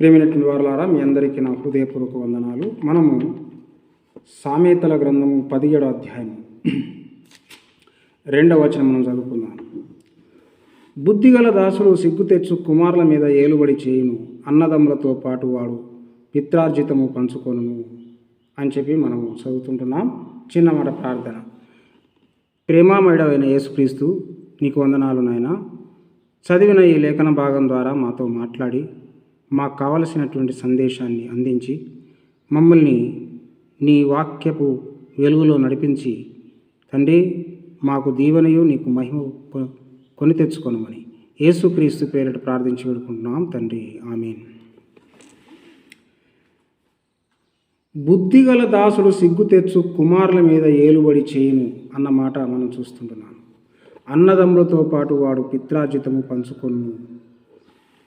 ప్రేమైనటువంటి వారులారా మీ అందరికీ నా హృదయపూర్వక వందనాలు. మనము సామెతల గ్రంథము పదిహేడో అధ్యాయం రెండవ వచనం మనం చదువుకుందాం. బుద్ధిగల దాసుడు సిగ్గు తెచ్చు కుమారుల మీద ఏలుబడి చేయును అన్నదమ్ములతో పాటు వాడు పిత్రార్జితము పంచుకొను అని చెప్పి మనము చదువుతుంటున్నాం. చిన్న మాట ప్రార్థన. ప్రేమామయుడమైన యేసుక్రీస్తు నీకు వందనాలు నాయన. చదివిన ఈ లేఖన భాగం ద్వారా మాతో మాట్లాడి మాకు కావలసినటువంటి సందేశాన్ని అందించి మమ్మల్ని నీ వాక్యపు వెలుగులో నడిపించి తండ్రి మాకు దీవెనయు నీకు మహిమ కొ- కొని తెచ్చుకొనమని యేసుక్రీస్తు పేరిట ప్రార్థించి పెడుకుంటున్నాం తండ్రి. ఆమెన్. బుద్ధిగల దాసుడు సిగ్గు తెచ్చు కుమారుల మీద ఏలుబడి చేయను అన్న మాట మనం చూస్తుంటున్నాం. అన్నదమ్ములతో పాటు వాడు పిత్రార్జితము పంచుకొను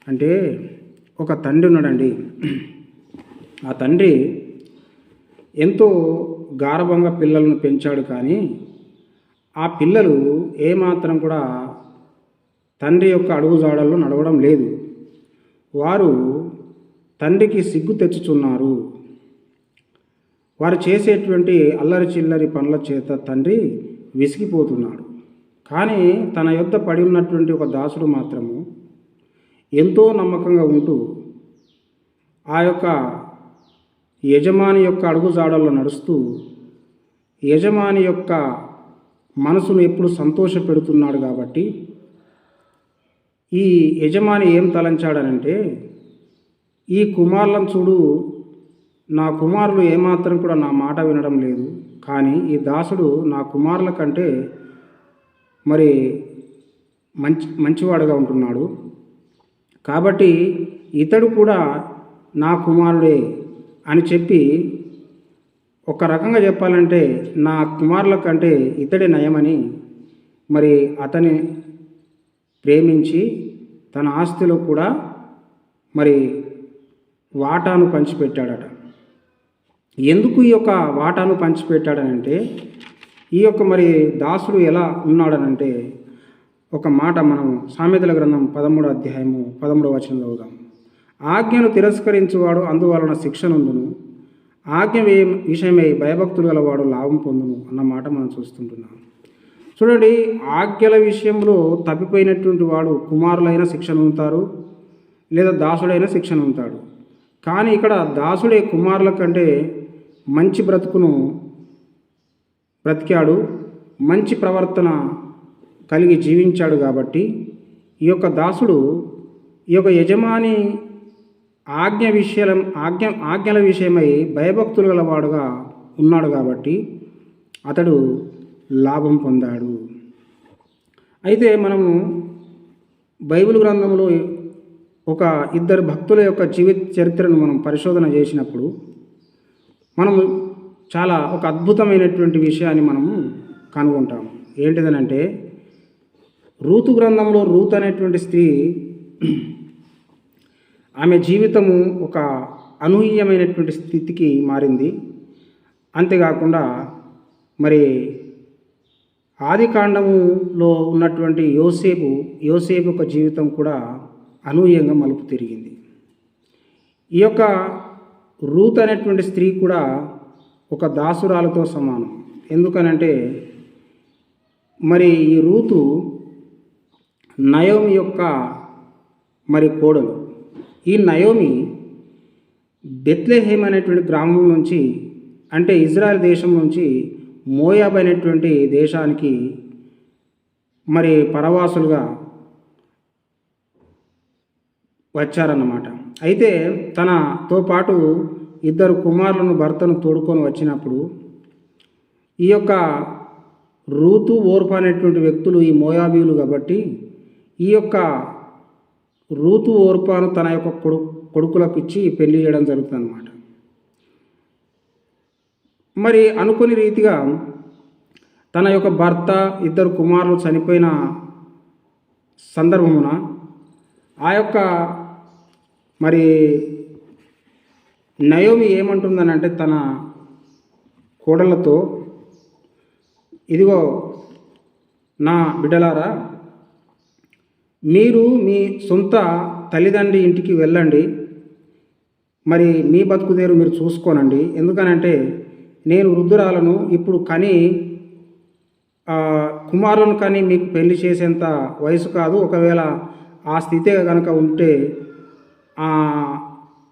అంటే ఒక తండ్రి ఉన్నాడండి. ఆ తండ్రి ఎంతో గారభంగా పిల్లలను పెంచాడు కానీ ఆ పిల్లలు ఏమాత్రం కూడా తండ్రి యొక్క అడుగుజాడల్లో నడవడం లేదు. వారు తండ్రికి సిగ్గు తెచ్చుచున్నారు. వారు చేసేటువంటి అల్లరి చిల్లరి పనుల చేత తండ్రి విసిగిపోతున్నాడు. కానీ తన యొద్ద పడి ఉన్నటువంటి ఒక దాసుడు మాత్రము ఎంతో నమ్మకంగా ఉంటూ ఆ యొక్క యజమాని యొక్క అడుగుజాడల్లో నడుస్తూ యజమాని యొక్క మనసును ఎప్పుడు సంతోష పెడుతున్నాడు కాబట్టి ఈ యజమాని ఏం తలంచాడనంటే ఈ కుమారులను చూడు నా కుమారులు ఏమాత్రం కూడా నా మాట వినడం లేదు. కానీ ఈ దాసుడు నా కుమారుల కంటే మరి మంచి మంచివాడుగా ఉంటున్నాడు. కాబట్టి ఇతడు కూడా నా కుమారుడే అని చెప్పి ఒక రకంగా చెప్పాలంటే నా కుమారుల కంటే ఇతడే నయమని మరి అతని ప్రేమించి తన ఆస్తిలో కూడా మరి వాటాను పంచిపెట్టాడట. ఎందుకు ఈ యొక్క వాటాను పంచిపెట్టాడనంటే ఈ యొక్క మరి దాసుడు ఎలా ఉన్నాడనంటే ఒక మాట మనం సామెతల గ్రంథం పదమూడు అధ్యాయము పదమూడవ వచనం చదువుదాం. ఆజ్ఞను తిరస్కరించువాడు అందువలన శిక్షనుందును ఆజ్ఞ విషయమై భయభక్తులు గలవాడు లాభం పొందును అన్న మాట మనం చూస్తుంటున్నాం. చూడండి ఆజ్ఞల విషయంలో తప్పిపోయినటువంటి వాడు కుమారులైన శిక్షణ ఉంటారు లేదా దాసుడైన శిక్షణ ఉంటాడు కానీ ఇక్కడ దాసుడే కుమారుల కంటే మంచి బ్రతుకును బ్రతికాడు మంచి ప్రవర్తన కలిగి జీవించాడు కాబట్టి ఈ యొక్క దాసుడు ఈ యొక్క యజమాని ఆజ్ఞ విషయం ఆజ్ఞ ఆజ్ఞల విషయమై భయభక్తులు గలవాడుగా ఉన్నాడు కాబట్టి అతడు లాభం పొందాడు. అయితే మనము బైబిల్ గ్రంథంలో ఒక ఇద్దరు భక్తుల యొక్క జీవిత చరిత్రను మనం పరిశోధన చేసినప్పుడు మనము చాలా ఒక అద్భుతమైనటువంటి విషయాన్ని మనము కనుగొంటాము. ఏంటిదనంటే రూతు గ్రంథంలో రూత్ అనేటువంటి స్త్రీ ఆమె జీవితము ఒక అనూహ్యమైనటువంటి స్థితికి మారింది. అంతేకాకుండా మరి ఆది కాండములో ఉన్నటువంటి యోసేపు యోసేపు యొక్క జీవితం కూడా అనూహ్యంగా మలుపు తిరిగింది. ఈ యొక్క రూత్ అనేటువంటి స్త్రీ కూడా ఒక దాసురాలతో సమానం. ఎందుకనంటే మరి ఈ రూతు నయోమి యొక్క మరి కోడలు. ఈ నయోమి బెత్లెహేమ్ అనేటువంటి గ్రామం నుంచి అంటే ఇజ్రాయెల్ దేశం నుంచి మోయాబ్ అనేటువంటి దేశానికి మరి పరవాసులుగా వచ్చారన్నమాట. అయితే తనతో పాటు ఇద్దరు కుమారులను భర్తను తోడుకొని వచ్చినప్పుడు ఈ యొక్క రూతు ఓర్పు అనేటువంటి వ్యక్తులు ఈ మోయాబీలు కాబట్టి ఈ యొక్క రూతు ఓర్పాను తన యొక్క కొడు కొడుకులకు ఇచ్చి పెళ్ళి చేయడం జరుగుతుందన్నమాట. మరి అనుకుని రీతిగా తన యొక్క భర్త ఇద్దరు కుమారులు చనిపోయిన సందర్భమున ఆ యొక్క మరి నయోమి ఏమంటుందనంటే తన కోడలతో ఇదిగో నా బిడ్డలారా మీరు మీ సొంత తల్లిదండ్రి ఇంటికి వెళ్ళండి. మరి మీ బతుకుదేరు మీరు చూసుకోనండి. ఎందుకనంటే నేను వృద్ధురాలను ఇప్పుడు కని కుమారులను కానీ మీకు పెళ్ళి చేసేంత వయసు కాదు. ఒకవేళ ఆ స్థితే కనుక ఉంటే ఆ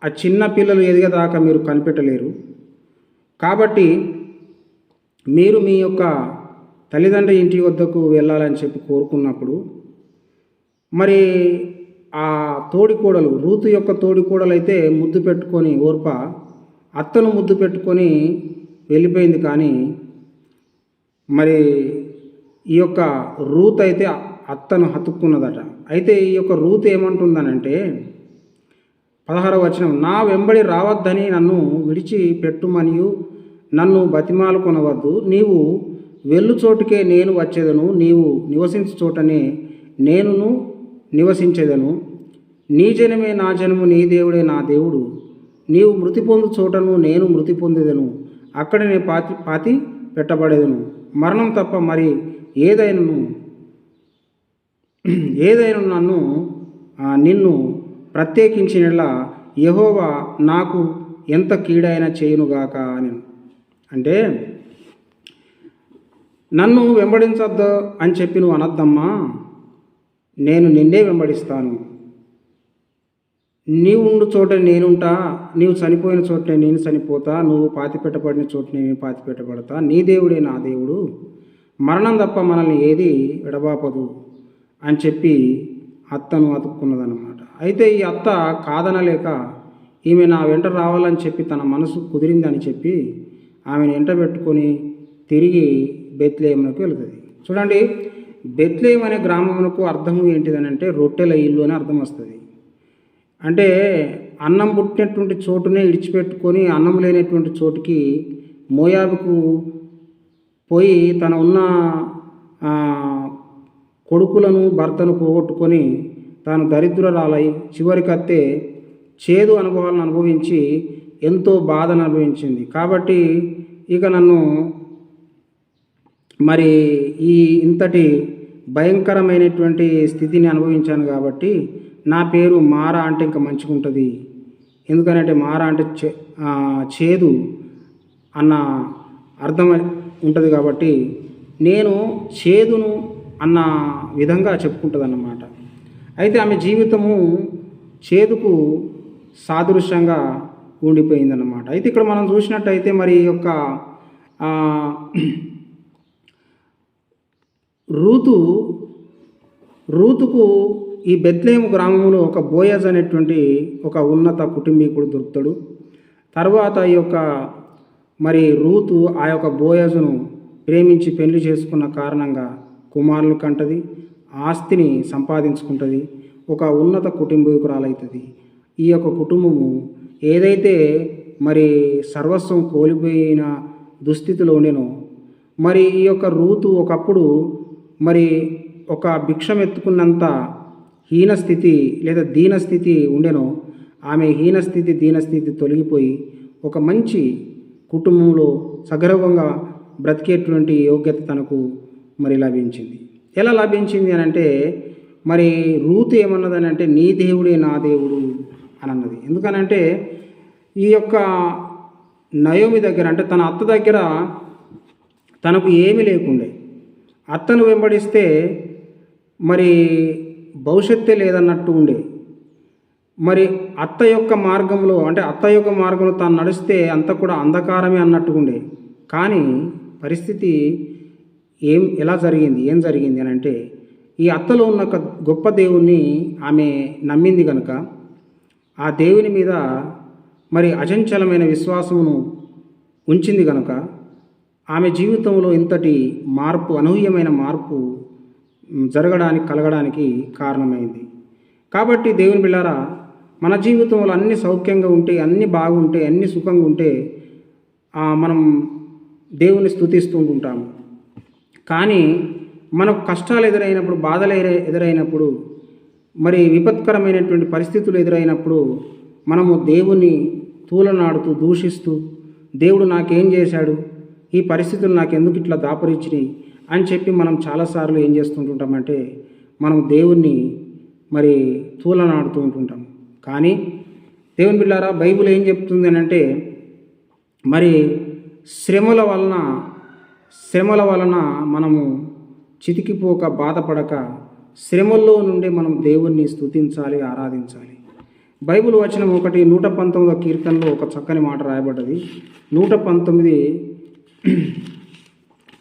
ఆ చిన్న పిల్లలు ఎదిగేదాకా మీరు కనిపెట్టలేరు. కాబట్టి మీరు మీ యొక్క తల్లిదండ్రి ఇంటి వద్దకు వెళ్ళాలని చెప్పి కోరుకున్నప్పుడు మరి ఆ తోడికోడలు రూతు యొక్క తోడికోడలు అయితే ముద్దు పెట్టుకొని ఓర్ప అత్తను ముద్దు పెట్టుకొని వెళ్ళిపోయింది కానీ మరి ఈ యొక్క రూత్ అయితే అత్తను హతుక్కున్నదట అయితే ఈ యొక్క రూత్ ఏమంటుందనంటే పదహార వచనం నా వెంబడి రావద్దని నన్ను విడిచి పెట్టుమనియు నన్ను బతిమాలు కొనవద్దు. నీవు వెళ్ళు చోటుకే నేను వచ్చేదను నీవు నివసించు చోటనే నేనును నివసించేదను. నీ జనమే నా జనము నీ దేవుడే నా దేవుడు. నీవు మృతి పొందు చోటను నేను మృతి పొందేదను. అక్కడనే పాతి పాతి పెట్టబడేదను. మరణం తప్ప మరి ఏదైనను ఏదైనా నన్ను నిన్ను ప్రత్యేకించినలా యహోవా నాకు ఎంత కీడైనా చేయునుగాక అని అంటే నన్ను వెంబడించద్దు అని చెప్పి నువ్వు అనద్దమ్మా నేను నిన్నే వెంబడిస్తాను. నీవు ఉండు చోట నేనుంటా నీవు చనిపోయిన చోటనే నేను చనిపోతా నువ్వు పాతిపెట్టబడిన చోటనే నేను పాతిపెట్టబడతా. నీ దేవుడే నా దేవుడు. మరణం తప్ప మనల్ని ఏది విడబాపదు అని చెప్పి అత్తను అతుక్కున్నదన్నమాట. అయితే ఈ అత్త కాదనలేక ఈమె నా వెంట రావాలని చెప్పి తన మనసు కుదిరిందని చెప్పి ఆమెను వెంట పెట్టుకొని తిరిగి బెత్లేమునకు వెళుతుంది. చూడండి బెత్లేం అనే గ్రామమునకు ఏంటిదని ఏంటిదనంటే రొట్టెల ఇల్లు అని అర్థం వస్తుంది. అంటే అన్నం పుట్టినటువంటి చోటునే ఇడిచిపెట్టుకొని అన్నం లేనటువంటి చోటుకి మోయాబుకు పోయి తన ఉన్న కొడుకులను భర్తను పోగొట్టుకొని తాను దరిద్రురాలై చివరికత్తే చేదు అనుభవాలను అనుభవించి ఎంతో బాధను అనుభవించింది. కాబట్టి ఇక నన్ను మరి ఈ ఇంతటి భయంకరమైనటువంటి స్థితిని అనుభవించాను కాబట్టి నా పేరు మారా అంటే ఇంకా మంచిగా ఉంటుంది ఎందుకనంటే మారా అంటే చే చేదు అన్న అర్థం ఉంటుంది కాబట్టి నేను చేదును అన్న విధంగా చెప్పుకుంటుంది అన్నమాట అయితే ఆమె జీవితము చేదుకు సాదృశ్యంగా ఉండిపోయిందన్నమాట. అయితే ఇక్కడ మనం చూసినట్టయితే మరి ఈ యొక్క రూతు రూతుకు ఈ బెత్లేము గ్రామంలో ఒక బోయజ్ అనేటువంటి ఒక ఉన్నత కుటుంబీకుడు దొరుకుతాడు. తర్వాత ఈ యొక్క మరి రూతు ఆ యొక్క బోయజును ప్రేమించి పెళ్ళి చేసుకున్న కారణంగా కుమారులు కంటది ఆస్తిని సంపాదించుకుంటుంది ఒక ఉన్నత కుటుంబీకురాలవుతుంది ఈ యొక్క కుటుంబము ఏదైతే మరి సర్వస్వం కోల్పోయిన దుస్థితిలో ఉండేనో మరి ఈ యొక్క రూతు ఒకప్పుడు మరి ఒక భిక్షం ఎత్తుకున్నంత హీనస్థితి లేదా దీనస్థితి ఉండెనో ఆమె హీనస్థితి దీనస్థితి తొలగిపోయి ఒక మంచి కుటుంబంలో సగర్వంగా బ్రతికేటువంటి యోగ్యత తనకు మరి లభించింది. ఎలా లభించింది అని అంటే మరి రూతు ఏమన్నదని అంటే నీ దేవుడే నా దేవుడు అని అన్నది ఎందుకనంటే ఈ యొక్క నయోమి దగ్గర అంటే తన అత్త దగ్గర తనకు ఏమీ లేకుండే. అత్తను వెంబడిస్తే మరి భవిష్యత్తే లేదన్నట్టు ఉండే. మరి అత్త యొక్క మార్గంలో అంటే అత్త యొక్క మార్గంలో తాను నడిస్తే అంత కూడా అంధకారమే అన్నట్టు ఉండే. కానీ పరిస్థితి ఏం ఎలా జరిగింది ఏం జరిగింది అని అంటే ఈ అత్తలో ఉన్న ఒక గొప్ప దేవుణ్ణి ఆమె నమ్మింది కనుక ఆ దేవుని మీద మరి అచంచలమైన విశ్వాసమును ఉంచింది కనుక ఆమె జీవితంలో ఇంతటి మార్పు అనూహ్యమైన మార్పు జరగడానికి కలగడానికి కారణమైంది. కాబట్టి దేవుని బిళ్ళారా మన జీవితంలో అన్ని సౌఖ్యంగా ఉంటే అన్ని బాగుంటే అన్ని సుఖంగా ఉంటే మనం దేవుని స్తుతిస్తూ ఉంటాము కానీ మనకు కష్టాలు ఎదురైనప్పుడు బాధలు ఎదురైనప్పుడు మరి విపత్కరమైనటువంటి పరిస్థితులు ఎదురైనప్పుడు మనము దేవుని తూలనాడుతూ దూషిస్తూ దేవుడు నాకేం చేశాడు? ఈ పరిస్థితులు నాకు ఎందుకు ఇట్లా దాపరించినాయి అని చెప్పి మనం చాలాసార్లు ఏం చేస్తుంటుంటామంటే మనం దేవుణ్ణి మరి తూలనాడుతూ ఉంటుంటాం. కానీ దేవుని బిళ్ళారా బైబిల్ ఏం చెప్తుంది అని అంటే మరి శ్రమల వలన శ్రమల వలన మనము చితికిపోక బాధపడక శ్రమల్లో నుండి మనం దేవుణ్ణి స్తుతించాలి ఆరాధించాలి. బైబిల్ వచనం ఒకటి నూట పంతొమ్మిదో కీర్తనలో ఒక చక్కని మాట రాయబడ్డది. నూట పంతొమ్మిది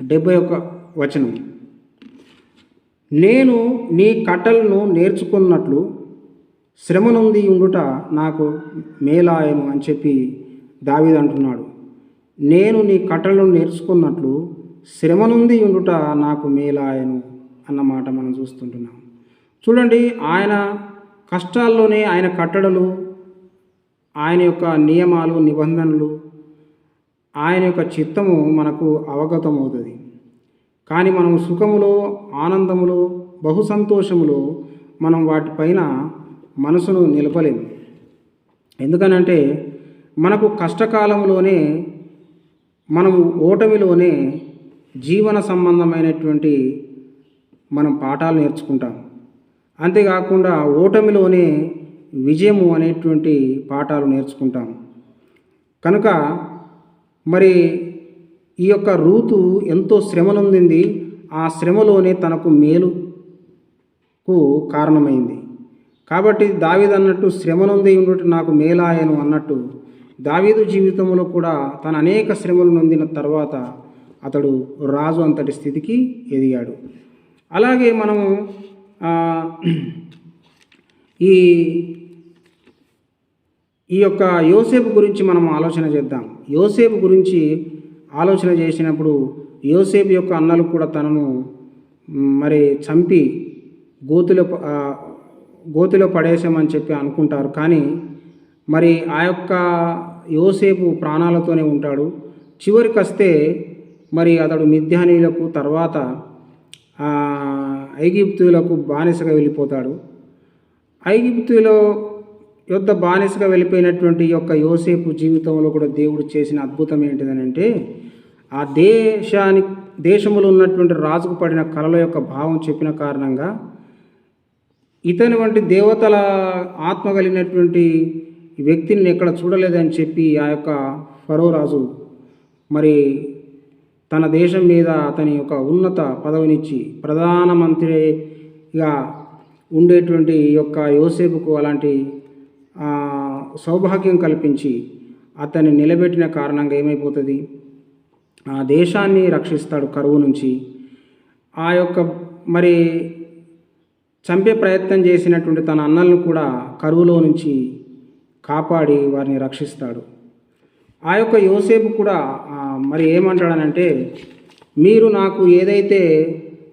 డెబ్బై ఒక వచనం. నేను నీ కట్టలను నేర్చుకున్నట్లు శ్రమ నుండి ఉండుట నాకు మేలాయను అని చెప్పి దావీదు అంటున్నాడు. నేను నీ కట్టలను నేర్చుకున్నట్లు శ్రమ నుండి ఉండుట నాకు మేలాయను అన్నమాట మనం చూస్తుంటున్నాం. చూడండి ఆయన కష్టాల్లోనే ఆయన కట్టడలు ఆయన యొక్క నియమాలు నిబంధనలు ఆయన యొక్క చిత్తము మనకు అవగతమవుతుంది. కానీ మనం సుఖములో ఆనందములో బహు సంతోషములో మనం వాటిపైన మనసును నిలపలేము. ఎందుకనంటే మనకు కష్టకాలంలోనే మనము ఓటమిలోనే జీవన సంబంధమైనటువంటి మనం పాఠాలు నేర్చుకుంటాం. అంతేకాకుండా ఓటమిలోనే విజయము అనేటువంటి పాఠాలు నేర్చుకుంటాం. కనుక మరి ఈ యొక్క రూతు ఎంతో శ్రమనొందింది. ఆ శ్రమలోనే తనకు మేలుకు కారణమైంది. కాబట్టి దావీదు అన్నట్టు శ్రమనొంది ఉన్నట్టు నాకు మేలాయను అన్నట్టు దావీదు జీవితంలో కూడా తన అనేక శ్రమలు నొందిన తర్వాత అతడు రాజు అంతటి స్థితికి ఎదిగాడు. అలాగే మనము ఈ ఈ యొక్క యోసేపు గురించి మనం ఆలోచన చేద్దాం. యోసేపు గురించి ఆలోచన చేసినప్పుడు యోసేపు యొక్క అన్నలు కూడా తనను మరి చంపి గోతులో గోతిలో పడేసామని చెప్పి అనుకుంటారు. కానీ మరి ఆ యొక్క యోసేపు ప్రాణాలతోనే ఉంటాడు. చివరికి వస్తే మరి అతడు మిథ్యానీయులకు తర్వాత ఐగిప్తులకు బానిసగా వెళ్ళిపోతాడు. ఐగిప్తులో యుద్ధ బానిసగా వెళ్ళిపోయినటువంటి ఈ యొక్క యోసేపు జీవితంలో కూడా దేవుడు చేసిన అద్భుతం ఏంటిదనంటే ఆ దేశానికి దేశంలో ఉన్నటువంటి రాజుకు పడిన కళల యొక్క భావం చెప్పిన కారణంగా ఇతని వంటి దేవతల ఆత్మ కలిగినటువంటి వ్యక్తిని ఎక్కడ చూడలేదని చెప్పి ఆ యొక్క ఫరో రాజు మరి తన దేశం మీద అతని యొక్క ఉన్నత పదవినిచ్చి ప్రధానమంత్రిగా ఉండేటువంటి ఈ యొక్క యోసేపుకు అలాంటి సౌభాగ్యం కల్పించి అతన్ని నిలబెట్టిన కారణంగా ఏమైపోతుంది? ఆ దేశాన్ని రక్షిస్తాడు కరువు నుంచి. ఆ యొక్క మరి చంపే ప్రయత్నం చేసినటువంటి తన అన్నలను కూడా కరువులో నుంచి కాపాడి వారిని రక్షిస్తాడు. ఆ యొక్క యోసేపు కూడా మరి ఏమంటాడనంటే మీరు నాకు ఏదైతే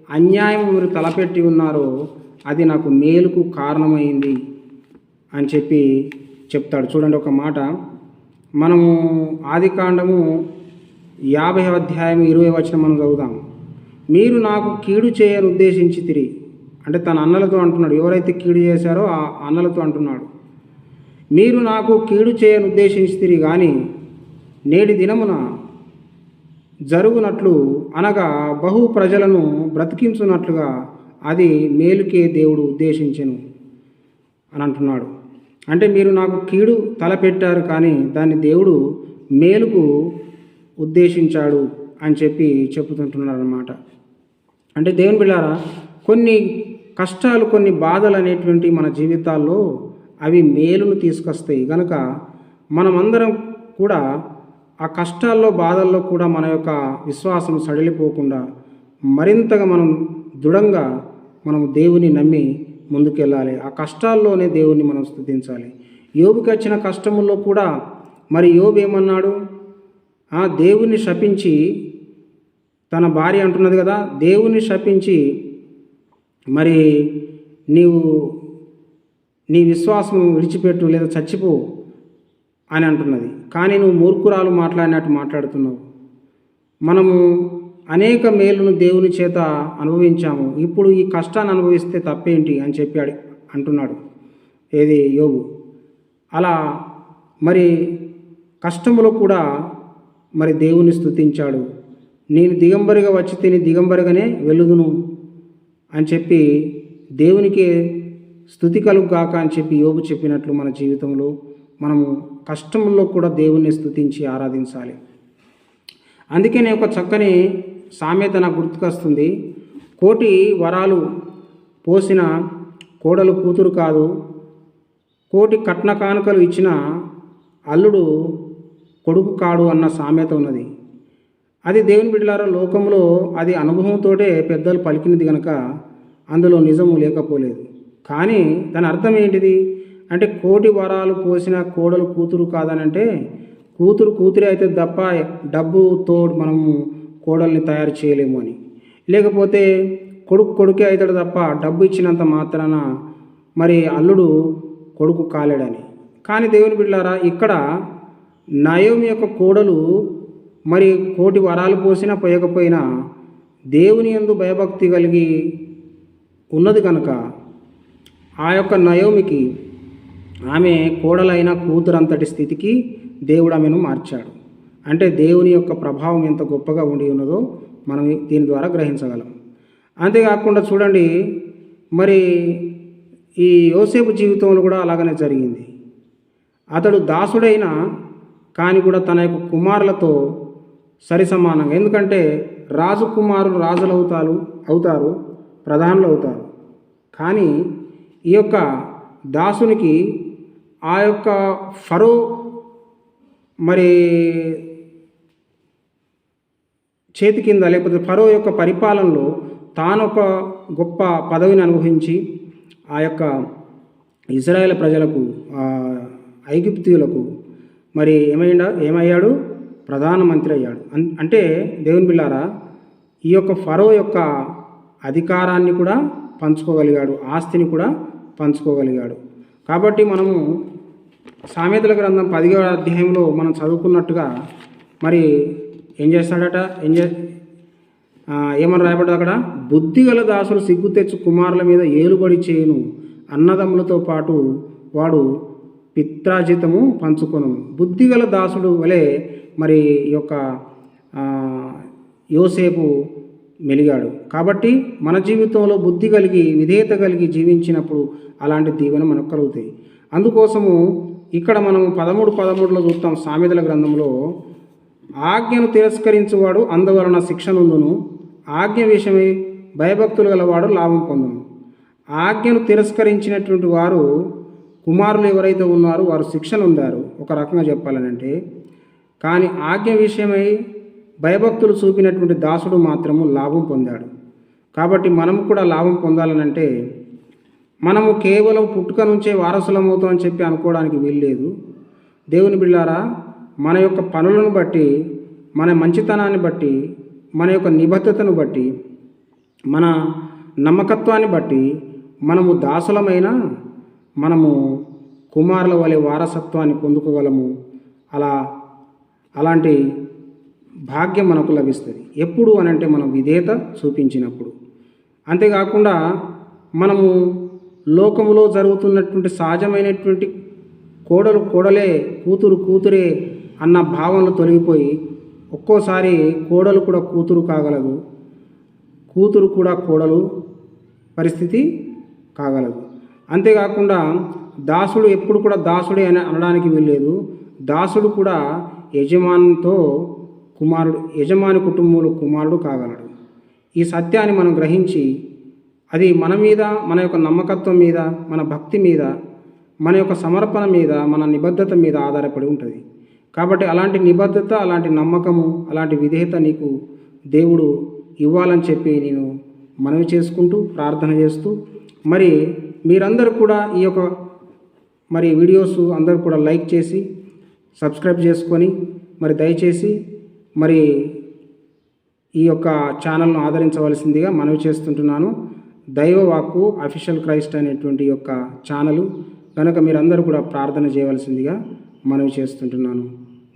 అన్యాయం మీరు తలపెట్టి ఉన్నారో అది నాకు మేలుకు కారణమైంది. అని చెప్పి చెప్తాడు. చూడండి ఒక మాట. మనము ఆది కాండము యాభై అధ్యాయం ఇరవై వచ్చిన మనం చదువుదాం. మీరు నాకు కీడు చేయని ఉద్దేశించి తిరిగి అంటే తన అన్నలతో అంటున్నాడు. ఎవరైతే కీడు చేశారో ఆ అన్నలతో అంటున్నాడు. మీరు నాకు కీడు చేయని ఉద్దేశించితిరి కానీ నేటి దినమున జరుగునట్లు అనగా బహు ప్రజలను బ్రతికించున్నట్లుగా అది మేలుకే దేవుడు ఉద్దేశించెను అని అంటున్నాడు. అంటే మీరు నాకు కీడు తలపెట్టారు కానీ దాన్ని దేవుడు మేలుకు ఉద్దేశించాడు అని చెప్పి చెప్పుతుంటున్నాడు అనమాట అంటే దేవుని బిళ్ళారా కొన్ని కష్టాలు కొన్ని బాధలు అనేటువంటి మన జీవితాల్లో అవి మేలును తీసుకొస్తాయి. కనుక మనమందరం కూడా ఆ కష్టాల్లో బాధల్లో కూడా మన యొక్క విశ్వాసం సడలిపోకుండా మరింతగా మనం దృఢంగా మనం దేవుని నమ్మి ముందుకెళ్ళాలి. ఆ కష్టాల్లోనే దేవుణ్ణి మనం స్థుతించాలి. యోబుకి వచ్చిన కష్టముల్లో కూడా మరి యోబు ఏమన్నాడు? ఆ దేవుణ్ణి శపించి తన భార్య అంటున్నది కదా దేవుణ్ణి శపించి మరి నీవు నీ విశ్వాసం విడిచిపెట్టు లేదా చచ్చిపో అని అంటున్నది. కానీ నువ్వు మూర్ఖురాలు మాట్లాడినట్టు మాట్లాడుతున్నావు. మనము అనేక మేలును దేవుని చేత అనుభవించాము. ఇప్పుడు ఈ కష్టాన్ని అనుభవిస్తే తప్పేంటి అని చెప్పాడు అంటున్నాడు. ఏది? యోగు అలా మరి కష్టములో కూడా మరి దేవుని స్థుతించాడు నేను దిగంబరిగా వచ్చి తిని దిగంబరిగానే వెళ్ళుదును అని చెప్పి దేవునికి స్థుతి కలుగుగాక అని చెప్పి యోగు చెప్పినట్లు మన జీవితంలో మనము కష్టంలో కూడా దేవుణ్ణి స్థుతించి ఆరాధించాలి. అందుకనే ఒక చక్కని సామెత నాకు గుర్తుకొస్తుంది. కోటి వరాలు పోసిన కోడలు కూతురు కాదు. కోటి కట్న కానుకలు ఇచ్చిన అల్లుడు కొడుకు కాడు అన్న సామెత ఉన్నది. అది దేవుని బిడ్డలారా లోకంలో అది అనుభవంతోటే పెద్దలు పలికినది గనక అందులో నిజము లేకపోలేదు. కానీ దాని అర్థం ఏంటిది? అంటే కోటి వరాలు పోసిన కోడలు కూతురు కాదనంటే కూతురు కూతురే అయితే తప్ప డబ్బుతో మనము కోడల్ని తయారు చేయలేము అని. లేకపోతే కొడుకు కొడుకే అవుతాడు తప్ప డబ్బు ఇచ్చినంత మాత్రాన మరి అల్లుడు కొడుకు కాలేడని. కానీ దేవుని బిడ్డారా ఇక్కడ నయోమి యొక్క కోడలు మరి కోటి వరాలు పోసినా పోయకపోయినా దేవుని యందు భయభక్తి కలిగి ఉన్నది కనుక ఆ యొక్క నయోమికి ఆమె కోడలైన కూతురంతటి స్థితికి దేవుడు ఆమెను మార్చాడు. అంటే దేవుని యొక్క ప్రభావం ఎంత గొప్పగా ఉండి ఉన్నదో మనం దీని ద్వారా గ్రహించగలం. అంతేకాకుండా చూడండి మరి ఈ యోసేపు జీవితంలో కూడా అలాగనే జరిగింది. అతడు దాసుడైన కానీ కూడా తన యొక్క కుమారులతో సరి సమానంగా ఎందుకంటే రాజు కుమారులు రాజులు అవుతారు అవుతారు ప్రధానులు అవుతారు. కానీ ఈ యొక్క దాసునికి ఆ యొక్క ఫరో మరి చేతి కింద లేకపోతే ఫరో యొక్క పరిపాలనలో తాను ఒక గొప్ప పదవిని అనుభవించి ఆ యొక్క ఇజ్రాయెల్ ప్రజలకు ఆ ఐగుప్తీయులకు మరి ఏమైనా ఏమయ్యాడు? ప్రధానమంత్రి అయ్యాడు. అన్- అంటే దేవుని బిళ్ళారా ఈ యొక్క ఫరో యొక్క అధికారాన్ని కూడా పంచుకోగలిగాడు ఆస్తిని కూడా పంచుకోగలిగాడు. కాబట్టి మనము సామెతల గ్రంథం పదిహేడు అధ్యాయంలో మనం చదువుకున్నట్టుగా మరి ఏం చేస్తాడట? ఏం చే ఏమని రాయబడ్డది అక్కడ? బుద్ధిగల దాసులు సిగ్గు తెచ్చు కుమారుల మీద ఏలుబడి చేయను. అన్నదమ్ములతో పాటు వాడు పిత్రాజితము పంచుకొను. బుద్ధిగల దాసుడు వలె మరి ఈ యొక్క యోసేపు మెలిగాడు. కాబట్టి మన జీవితంలో బుద్ధి కలిగి విధేయత కలిగి జీవించినప్పుడు అలాంటి దీవెన మనకు కలుగుతాయి. అందుకోసము ఇక్కడ మనం పదమూడు పదమూడులో చూస్తాం సామెతల గ్రంథంలో ఆజ్ఞను తిరస్కరించువాడు అందువలన శిక్షనుందును. ఆజ్ఞ విషయమై భయభక్తులు గలవాడు లాభం పొందును. ఆజ్ఞను తిరస్కరించినటువంటి వారు కుమారులు ఎవరైతే ఉన్నారో వారు శిక్షను ఉందారు ఒక రకంగా చెప్పాలనంటే కానీ ఆజ్ఞ విషయమై భయభక్తులు చూపినటువంటి దాసుడు మాత్రము లాభం పొందాడు. కాబట్టి మనం కూడా లాభం పొందాలనంటే మనము కేవలం పుట్టుక నుంచే వారసులమవుతామని చెప్పి అనుకోవడానికి వీల్లేదు. దేవుని బిళ్ళారా మన యొక్క పనులను బట్టి మన మంచితనాన్ని బట్టి మన యొక్క నిబద్ధతను బట్టి మన నమ్మకత్వాన్ని బట్టి మనము దాసులమైన మనము కుమారుల వలె వారసత్వాన్ని పొందుకోగలము. అలా అలాంటి భాగ్యం మనకు లభిస్తుంది. ఎప్పుడు అని అంటే మనం విధేయత చూపించినప్పుడు. అంతేకాకుండా మనము లోకములో జరుగుతున్నటువంటి సహజమైనటువంటి కోడలు కోడలే కూతురు కూతురే అన్న భావనలు తొలగిపోయి ఒక్కోసారి కోడలు కూడా కూతురు కాగలదు. కూతురు కూడా కోడలు పరిస్థితి కాగలదు. అంతేకాకుండా దాసుడు ఎప్పుడు కూడా దాసుడే అని అనడానికి వీల్లేదు. దాసుడు కూడా యజమానితో కుమారుడు యజమాని కుటుంబంలో కుమారుడు కాగలడు. ఈ సత్యాన్ని మనం గ్రహించి అది మన మీద మన యొక్క నమ్మకత్వం మీద మన భక్తి మీద మన యొక్క సమర్పణ మీద మన నిబద్ధత మీద ఆధారపడి ఉంటుంది. కాబట్టి అలాంటి నిబద్ధత అలాంటి నమ్మకము అలాంటి విధేయత నీకు దేవుడు ఇవ్వాలని చెప్పి నేను మనవి చేసుకుంటూ ప్రార్థన చేస్తూ మరి మీరందరూ కూడా ఈ యొక్క మరి వీడియోస్ అందరూ కూడా లైక్ చేసి సబ్స్క్రైబ్ చేసుకొని మరి దయచేసి మరి ఈ యొక్క ఛానల్ను ఆదరించవలసిందిగా మనవి చేస్తుంటున్నాను. దైవ వాక్కు అఫీషియల్ క్రైస్ట్ అనేటువంటి యొక్క ఛానల్ కనుక మీరందరూ కూడా ప్రార్థన చేయవలసిందిగా మనవి చేస్తుంటున్నాను.